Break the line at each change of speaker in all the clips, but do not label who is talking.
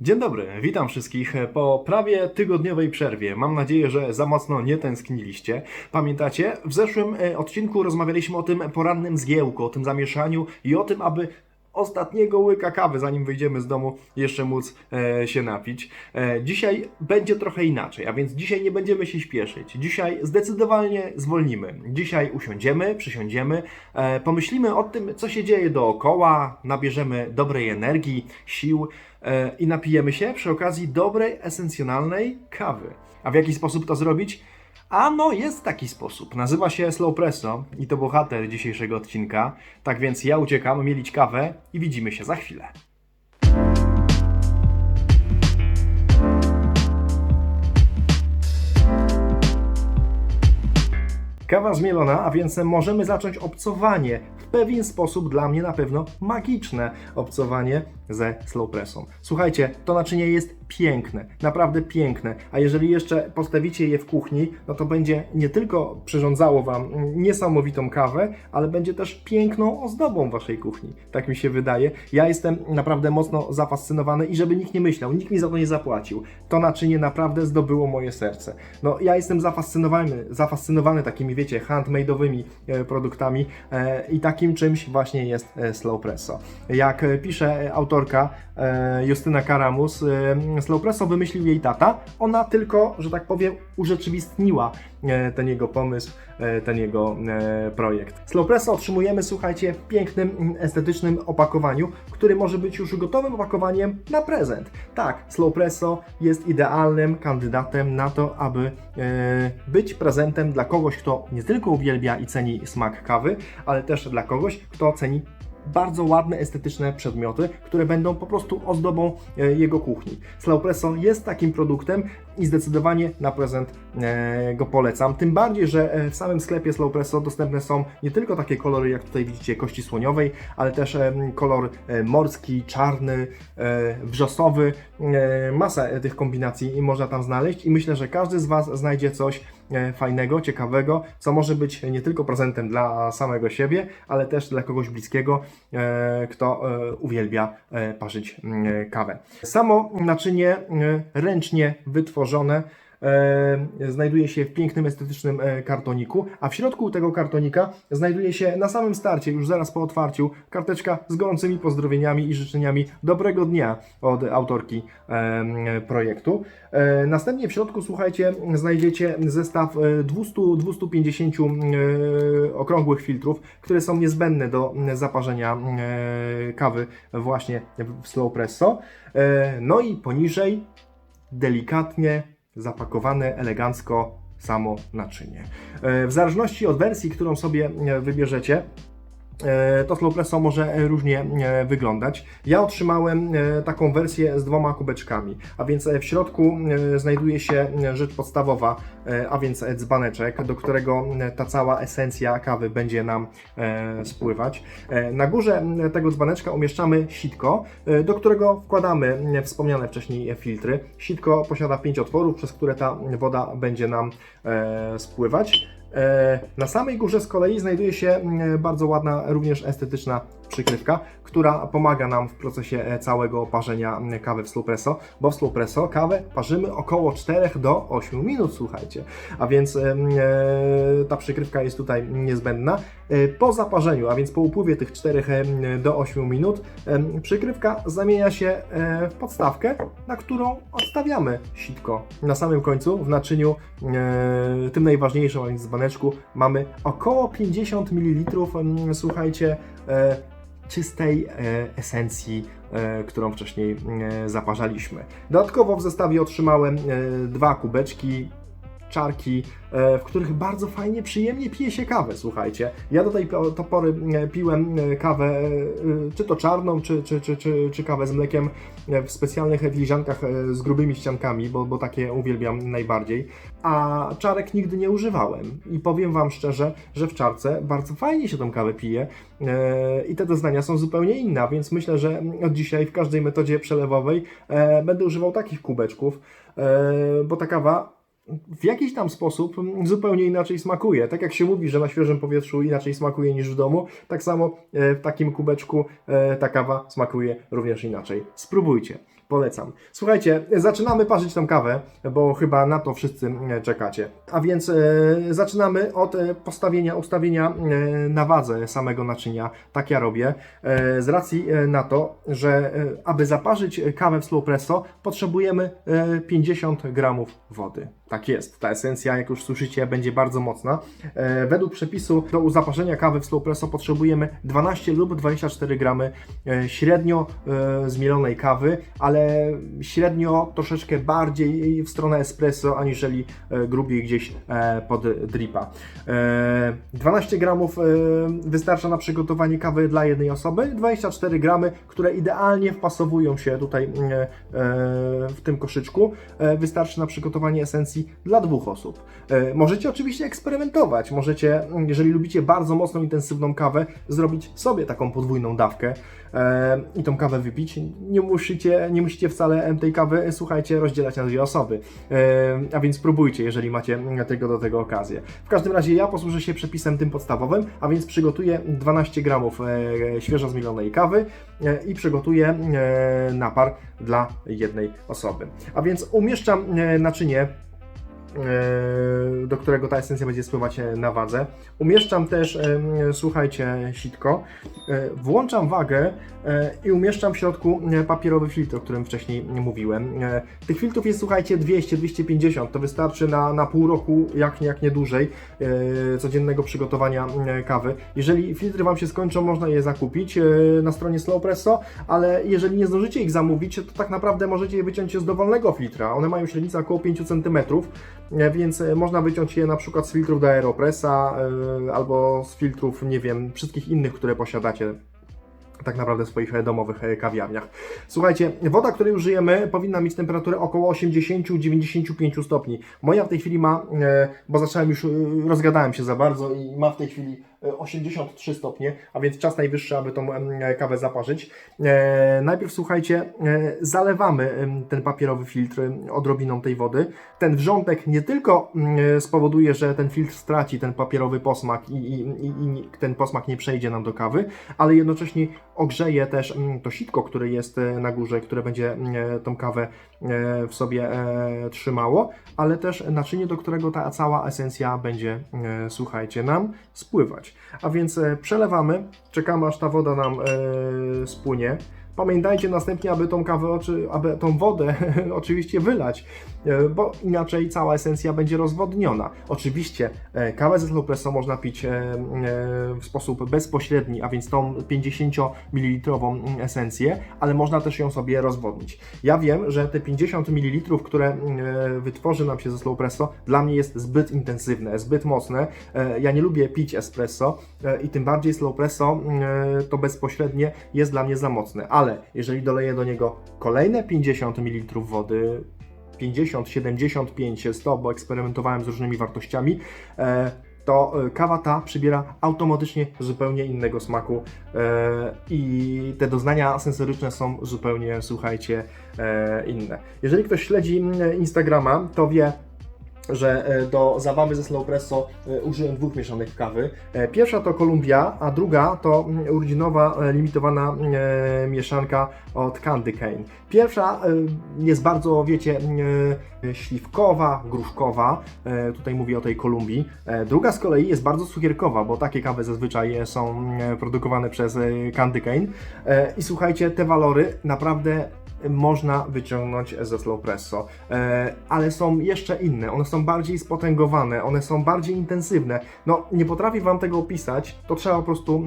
Dzień dobry, witam wszystkich po prawie tygodniowej przerwie. Mam nadzieję, że za mocno nie tęskniliście. Pamiętacie, w zeszłym e, odcinku rozmawialiśmy o tym porannym zgiełku, o tym zamieszaniu i o tym, aby ostatniego łyka kawy, zanim wyjdziemy z domu, jeszcze móc e, się napić. E, dzisiaj będzie trochę inaczej, a więc dzisiaj nie będziemy się śpieszyć. Dzisiaj zdecydowanie zwolnimy. Dzisiaj usiądziemy, przysiądziemy, e, pomyślimy o tym, co się dzieje dookoła, nabierzemy dobrej energii, sił e, i napijemy się przy okazji dobrej, esencjonalnej kawy. A w jaki sposób to zrobić? A no, jest taki sposób. Nazywa się Slow Presso i to bohater dzisiejszego odcinka. Tak więc ja uciekam mielić kawę i widzimy się za chwilę. Kawa zmielona, a więc możemy zacząć obcowanie. W pewien sposób dla mnie na pewno magiczne obcowanie ze slow pressą. Słuchajcie, to naczynie jest piękne, naprawdę piękne, a jeżeli jeszcze postawicie je w kuchni, no to będzie nie tylko przyrządzało Wam niesamowitą kawę, ale będzie też piękną ozdobą Waszej kuchni. Tak mi się wydaje. Ja jestem naprawdę mocno zafascynowany i żeby nikt nie myślał, nikt mi za to nie zapłacił. To naczynie naprawdę zdobyło moje serce. No ja jestem zafascynowany, zafascynowany takimi, wiecie, handmade'owymi e, produktami e, i takim czymś właśnie jest e, Slow Presso. Jak pisze e, autorka e, Justyna Karamus, e, Slow Presso wymyślił jej tata, ona tylko, że tak powiem, urzeczywistniła e, ten jego pomysł, ten jego projekt. Slow Presso otrzymujemy, słuchajcie, w pięknym, estetycznym opakowaniu, który może być już gotowym opakowaniem na prezent. Tak, Slow Presso jest idealnym kandydatem na to, aby być prezentem dla kogoś, kto nie tylko uwielbia i ceni smak kawy, ale też dla kogoś, kto ceni bardzo ładne, estetyczne przedmioty, które będą po prostu ozdobą e, jego kuchni. Slowpresso jest takim produktem i zdecydowanie na prezent e, go polecam. Tym bardziej, że e, w samym sklepie Slowpresso dostępne są nie tylko takie kolory, jak tutaj widzicie, kości słoniowej, ale też kolor morski, czarny, wrzosowy. Masa tych kombinacji można tam znaleźć i myślę, że każdy z Was znajdzie coś fajnego, ciekawego, co może być nie tylko prezentem dla samego siebie, ale też dla kogoś bliskiego, e, kto e, uwielbia e, parzyć mm, e, kawę. Samo naczynie e, ręcznie wytworzone e, znajduje się w pięknym, estetycznym e, kartoniku, a w środku tego kartonika znajduje się na samym starcie, już zaraz po otwarciu, karteczka z gorącymi pozdrowieniami i życzeniami dobrego dnia od autorki e, projektu. E, Następnie w środku, słuchajcie, znajdziecie zestaw e, 200-250 e, okrągłych filtrów, które są niezbędne do zaparzenia e, kawy właśnie w slow presso. E, No i poniżej delikatnie zapakowane elegancko samo naczynie. E, W zależności od wersji, którą sobie e, wybierzecie, to slow presso może różnie e, wyglądać. Ja otrzymałem e, taką wersję z dwoma kubeczkami, a więc e, w środku e, znajduje się e, rzecz podstawowa, e, a więc e, dzbaneczek, do którego e, ta cała esencja kawy będzie nam e, spływać. E, Na górze tego dzbaneczka umieszczamy sitko, e, do którego wkładamy wspomniane wcześniej filtry. Sitko posiada pięć otworów, przez które ta woda będzie nam e, spływać. E, Na samej górze z kolei znajduje się mm, bardzo ładna, również estetyczna przykrywka, która pomaga nam w procesie e, całego parzenia mm, kawy w Slowpresso, bo w Slowpresso kawę parzymy około 4 do 8 minut, słuchajcie. A więc e, ta przykrywka jest tutaj niezbędna. Po zaparzeniu, a więc po upływie tych 4 em, do 8 minut, przykrywka zamienia się w podstawkę, na którą odstawiamy sitko. Na samym końcu, w naczyniu tym najważniejszym, a więc mamy około 50 ml, em, słuchajcie, e, czystej e, esencji, e, którą wcześniej zaparzaliśmy. Dodatkowo w zestawie otrzymałem dwa kubeczki, czarki, e, w których bardzo fajnie, przyjemnie pije się kawę, słuchajcie. Ja do tej pory e, piłem e, kawę, czy to czarną, czy, czy, czy, czy, czy kawę z mlekiem w specjalnych filiżankach z grubymi ściankami, bo, bo takie uwielbiam najbardziej. A czarek nigdy nie używałem. I powiem Wam szczerze, że w czarce bardzo fajnie się tą kawę pije i te doznania są zupełnie inne, więc myślę, że od dzisiaj w każdej metodzie przelewowej będę używał takich kubeczków, bo ta kawa w jakiś tam sposób mm, zupełnie inaczej smakuje. Tak jak się mówi, że na świeżym powietrzu inaczej smakuje niż w domu, tak samo e, w takim kubeczku e, ta kawa smakuje również inaczej. Spróbujcie. polecam. Słuchajcie, zaczynamy parzyć tą kawę, bo chyba na to wszyscy e, czekacie. A więc e, zaczynamy od postawienia, ustawienia na wadze samego naczynia. Tak ja robię. Z racji na to, że aby zaparzyć kawę w slow presso, potrzebujemy e, 50 gramów wody. Tak jest. Ta esencja, jak już słyszycie, będzie bardzo mocna. E, według przepisu do zaparzenia kawy w slow presso potrzebujemy 12 lub 24 gramy e, średnio e, zmielonej kawy, ale średnio troszeczkę bardziej w stronę espresso, aniżeli e, grubiej gdzieś e, pod dripa. E, 12 gramów e, wystarcza na przygotowanie kawy dla jednej osoby, 24 gramy, które idealnie wpasowują się tutaj e, e, w tym koszyczku, e, wystarczy na przygotowanie esencji dla dwóch osób. E, Możecie oczywiście eksperymentować, możecie, mm, jeżeli lubicie bardzo mocną, intensywną kawę, zrobić sobie taką podwójną dawkę e, i tą kawę wypić. Nie musicie, nie musicie wcale tej kawy, słuchajcie, rozdzielać na dwie osoby. E, A więc spróbujcie, jeżeli macie mm, tego do tego okazję. W każdym razie ja posłużę się przepisem tym podstawowym, a więc przygotuję 12 gramów e, świeżo zmielonej kawy e, i przygotuję e, napar dla jednej osoby. A więc umieszczam e, naczynie e, do którego ta esencja będzie spływać e, na wadze. Umieszczam też, e, słuchajcie, sitko, e, włączam wagę e, i umieszczam w środku e, papierowy filtr, o którym wcześniej mówiłem. E, Tych filtrów jest, słuchajcie, 200-250, to wystarczy na, na pół roku, jak nie, jak nie dłużej, e, codziennego przygotowania e, kawy. Jeżeli filtry Wam się skończą, można je zakupić e, na stronie Slowpresso, ale jeżeli nie zdążycie ich zamówić, to tak naprawdę możecie je wyciąć z dowolnego filtra. One mają średnicę około 5 cm, e, więc e, można wyciąć je na przykład z filtrów do Aeropressa e, albo z filtrów, nie wiem, wszystkich innych, które posiadacie tak naprawdę w swoich e, domowych e, kawiarniach. Słuchajcie, woda, której użyjemy, powinna mieć temperaturę około 80-95 stopni. Moja w tej chwili ma, e, bo zacząłem już, e, rozgadałem się za bardzo i ma w tej chwili e, 83 stopnie, a więc czas najwyższy, aby tą kawę zaparzyć. E, najpierw słuchajcie, e, zalewamy ten papierowy filtr odrobiną tej wody. Ten wrzątek nie tylko mm, spowoduje, że ten filtr straci ten papierowy posmak i, i, i, ten posmak nie przejdzie nam do kawy, ale jednocześnie ogrzeje też mm, to sitko, które jest e, na górze, które będzie mm, tą kawę e, w sobie e, trzymało, ale też naczynie, do którego ta cała esencja będzie, e, słuchajcie, nam spływać. A więc e, przelewamy, czekamy aż ta woda nam e, spłynie. Pamiętajcie następnie, aby tą kawę, oczy- aby tą wodę oczywiście wylać, e, bo inaczej cała esencja będzie rozwodniona. Oczywiście e, kawę ze Slowpresso można pić e, w sposób bezpośredni, a więc tą 50 ml esencję, ale można też ją sobie rozwodnić. Ja wiem, że te 50 ml, które wytworzy nam się ze Slowpresso, dla mnie jest zbyt intensywne, zbyt mocne. Ja nie lubię pić espresso i tym bardziej Slowpresso e, to bezpośrednie jest dla mnie za mocne. Ale jeżeli doleję do niego kolejne 50 ml wody, 50, 75 jest to, bo eksperymentowałem z różnymi wartościami, e, to e, kawa ta przybiera automatycznie zupełnie innego smaku e, i te doznania sensoryczne są zupełnie, słuchajcie, inne. Jeżeli ktoś śledzi mm, Instagrama, to wie, że e, do zabawy ze Slowpresso e, użyłem dwóch mieszanek kawy. E, Pierwsza to Columbia, a druga to mm, urodzinowa limitowana mieszanka od Candy Cane. Pierwsza jest bardzo, wiecie, śliwkowa, gruszkowa. Tutaj mówię o tej Kolumbii. Druga z kolei jest bardzo cukierkowa, bo takie kawy zazwyczaj są e, produkowane przez Candy Cane. I słuchajcie, te walory naprawdę można wyciągnąć ze slow presso, e, ale są jeszcze inne, one są bardziej spotęgowane, one są bardziej intensywne. No, nie potrafię Wam tego opisać, to trzeba po prostu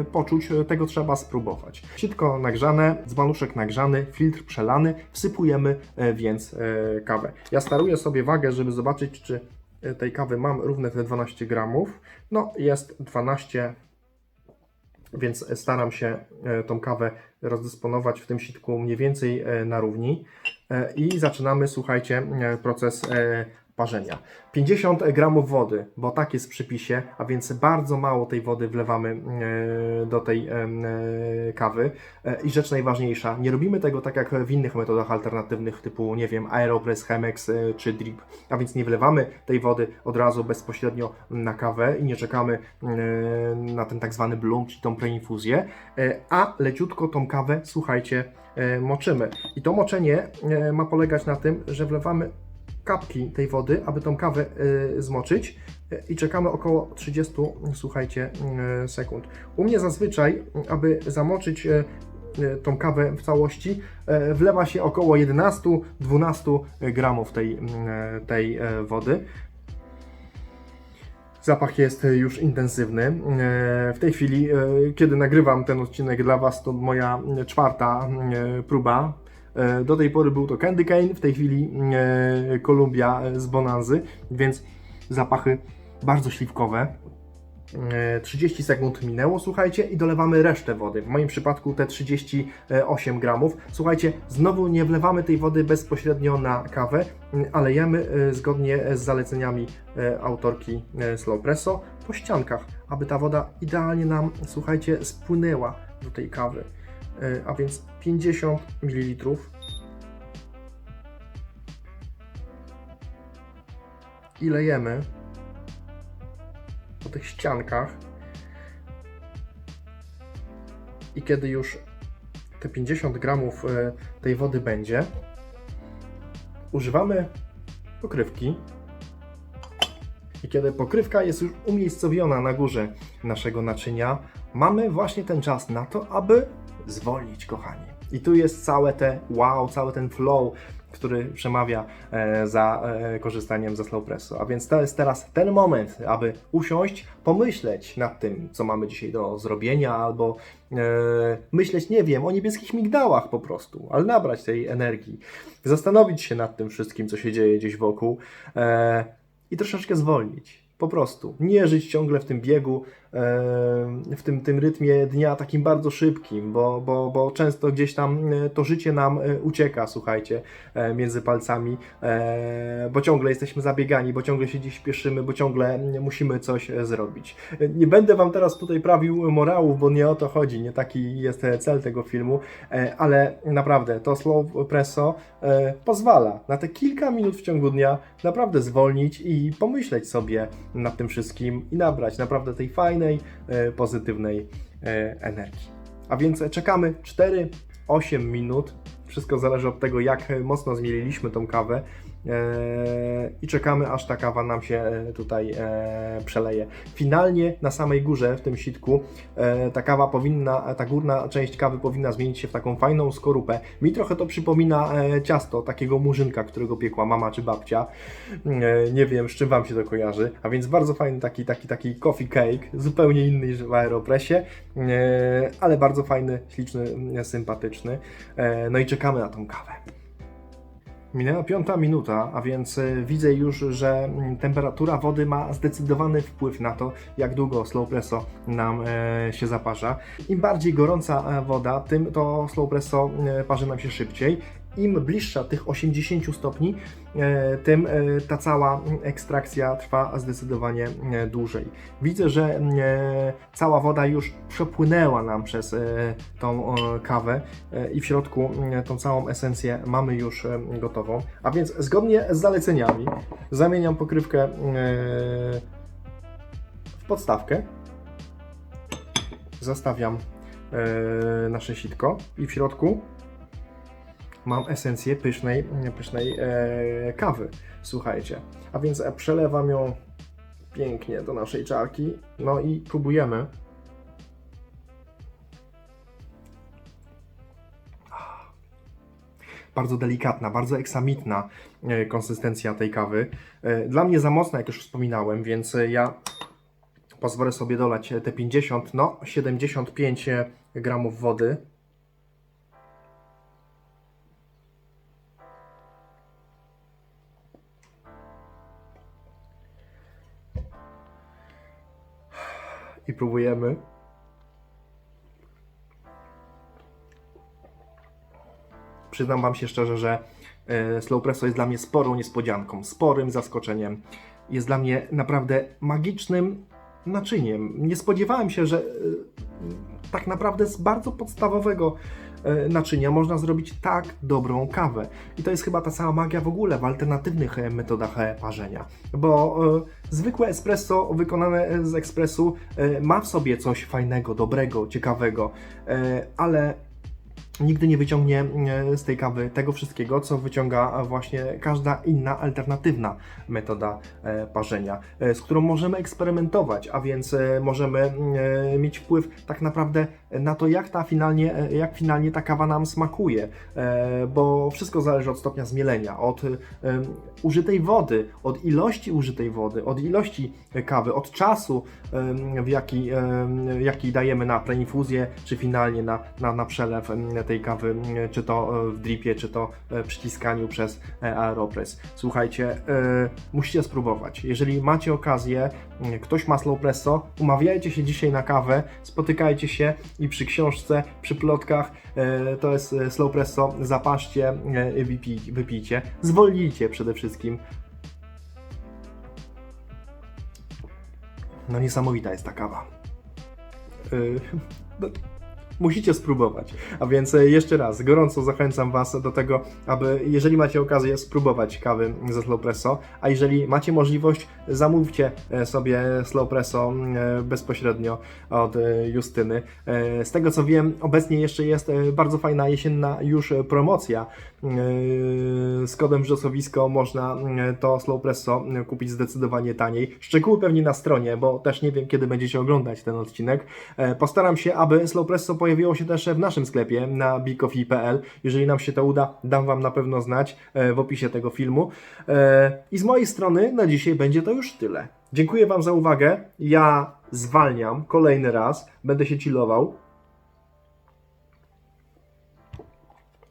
e, poczuć, e, tego trzeba spróbować. Sitko nagrzane, dzbanuszek nagrzany, filtr przelany, wsypujemy więc kawę. Ja staruję sobie wagę, żeby zobaczyć, czy tej kawy mam równe te 12 gramów. No, jest 12 więc staram się tą kawę rozdysponować w tym sitku mniej więcej e, na równi. E, I zaczynamy, słuchajcie, e, proces parzenia. 50 gramów wody, bo tak jest w przypisie, a więc bardzo mało tej wody wlewamy e, do tej e, kawy. E, I rzecz najważniejsza, nie robimy tego tak jak w innych metodach alternatywnych typu, nie wiem, Aeropress, Chemex czy Drip, a więc nie wlewamy tej wody od razu bezpośrednio na kawę i nie czekamy na ten tak zwany bloom, czyli tą preinfuzję, a leciutko tą kawę, słuchajcie, moczymy. I to moczenie ma polegać na tym, że wlewamy kapki tej wody, aby tą kawę y, zmoczyć y, i czekamy około 30, słuchajcie, y, sekund. U mnie zazwyczaj, aby zamoczyć tą kawę w całości, wlewa się około 11-12 gramów tej, tej wody. Zapach jest już intensywny. W tej chwili, kiedy nagrywam ten odcinek dla Was, to moja czwarta próba. E, Do tej pory był to Candy Cane, w tej chwili e, Columbia z Bonanzy, więc zapachy bardzo śliwkowe. E, 30 sekund minęło, słuchajcie, i dolewamy resztę wody. W moim przypadku te 38 gramów. Słuchajcie, znowu nie wlewamy tej wody bezpośrednio na kawę, ale jemy e, zgodnie z zaleceniami e, autorki e, Slow Presso po ściankach, aby ta woda idealnie nam, słuchajcie, spłynęła do tej kawy. E, A więc 50 ml. I lejemy po tych ściankach. I kiedy już te 50 gramów e, tej wody będzie, używamy pokrywki. I kiedy pokrywka jest już umiejscowiona na górze naszego naczynia, mamy właśnie ten czas na to, aby zwolnić, kochani. I tu jest całe te wow, cały ten flow, który przemawia e, za e, korzystaniem ze Slow Presso. A więc to jest teraz ten moment, aby usiąść, pomyśleć nad tym, co mamy dzisiaj do zrobienia, albo e, myśleć, nie wiem, o niebieskich migdałach po prostu, ale nabrać tej energii, zastanowić się nad tym wszystkim, co się dzieje gdzieś wokół e, i troszeczkę zwolnić. Po prostu. Nie żyć ciągle w tym biegu, w tym, tym rytmie dnia takim bardzo szybkim, bo, bo, bo często gdzieś tam e, to życie nam e, ucieka, słuchajcie, e, między palcami, bo ciągle jesteśmy zabiegani, bo ciągle się gdzieś śpieszymy, bo ciągle musimy coś zrobić. Nie będę Wam teraz tutaj prawił morałów, bo nie o to chodzi, nie taki jest cel tego filmu, ale naprawdę to slow presso pozwala na te kilka minut w ciągu dnia naprawdę zwolnić i pomyśleć sobie nad tym wszystkim i nabrać naprawdę tej fajnej, e, pozytywnej e, energii. A więc czekamy 4-8 minut. Wszystko zależy od tego, jak mocno zmieliliśmy tą kawę. E, I czekamy, aż ta kawa nam się e, tutaj e, przeleje. Finalnie na samej górze, w tym sitku, e, ta kawa powinna, ta górna część kawy powinna zmienić się w taką fajną skorupę. Mi trochę to przypomina ciasto takiego murzynka, którego piekła mama czy babcia. E, nie wiem, z czym Wam się to kojarzy. A więc bardzo fajny taki, taki, taki coffee cake, zupełnie inny niż w Aeropressie, e, ale bardzo fajny, śliczny, e, sympatyczny. No i czekamy na tą kawę. Minęła piąta minuta, a więc e, widzę już, że mm, temperatura wody ma zdecydowany wpływ na to, jak długo slow presso nam e, się zaparza. Im bardziej gorąca e, woda, tym to slow presso parzy nam się szybciej. Im bliższa tych 80 stopni, e, tym e, ta cała ekstrakcja trwa zdecydowanie e, dłużej. Widzę, że cała woda już przepłynęła nam przez tą kawę i w środku tą całą esencję mamy już gotową. A więc zgodnie z zaleceniami zamieniam pokrywkę w podstawkę. Zastawiam nasze sitko i w środku mam esencję pysznej, pysznej e, kawy. Słuchajcie. A więc e, przelewam ją pięknie do naszej czarki. No i próbujemy. Bardzo delikatna, bardzo eksamitna e, konsystencja tej kawy. E, Dla mnie za mocna, jak już wspominałem, więc ja pozwolę sobie dolać te 50, no 75 gramów wody. I próbujemy. przyznam Wam się szczerze, że e, Slow Presso jest dla mnie sporą niespodzianką, sporym zaskoczeniem. Jest dla mnie naprawdę magicznym naczyniem. Nie spodziewałem się, że e, tak naprawdę z bardzo podstawowego naczynia można zrobić tak dobrą kawę. I to jest chyba ta cała magia w ogóle w alternatywnych e, metodach e, parzenia. Bo e, zwykłe espresso wykonane e, z ekspresu e, ma w sobie coś fajnego, dobrego, ciekawego, e, ale nigdy nie wyciągnie e, z tej kawy tego wszystkiego, co wyciąga właśnie każda inna alternatywna metoda e, parzenia, e, z którą możemy eksperymentować, a więc możemy mieć wpływ tak naprawdę na to, jak ta finalnie, jak finalnie ta kawa nam smakuje, bo wszystko zależy od stopnia zmielenia, od użytej wody, od ilości użytej wody, od ilości kawy, od czasu, w jaki, jaki dajemy na preinfuzję, czy finalnie na, na, na przelew tej kawy, e, czy to e, w dripie, czy to e, przyciskaniu przez Aeropress. Słuchajcie, musicie spróbować. Jeżeli macie okazję, ktoś ma slow presso, umawiajcie się dzisiaj na kawę, spotykajcie się i przy książce, przy plotkach, to jest slow presso, zapaszcie, wypij, wypijcie, zwolnijcie przede wszystkim. No niesamowita jest ta kawa. Y, no, Musicie spróbować. A więc e, jeszcze raz, gorąco zachęcam Was do tego, aby, jeżeli macie okazję, spróbować kawy ze Slow Presso, a jeżeli macie możliwość, zamówcie e, sobie Slow Presso e, bezpośrednio od Justyny. Z tego co wiem, obecnie jeszcze jest bardzo fajna jesienna już promocja. Z kodem wrzosowisko można to Slow Presso kupić zdecydowanie taniej. Szczegóły pewnie na stronie, bo też nie wiem, kiedy będziecie oglądać ten odcinek. Postaram się, aby Slow Presso pojawiło się też w naszym sklepie na bikofi.pl. Jeżeli nam się to uda, dam Wam na pewno znać e, w opisie tego filmu. E, I z mojej strony na dzisiaj będzie to już tyle. Dziękuję Wam za uwagę. Ja zwalniam kolejny raz. Będę się chillował.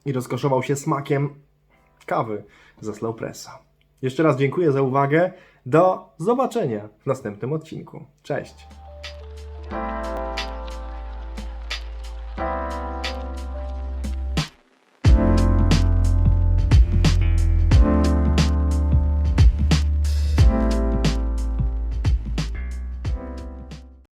I rozkoszował się smakiem kawy ze Slow Pressa. Jeszcze raz dziękuję za uwagę. Do zobaczenia w następnym odcinku. Cześć!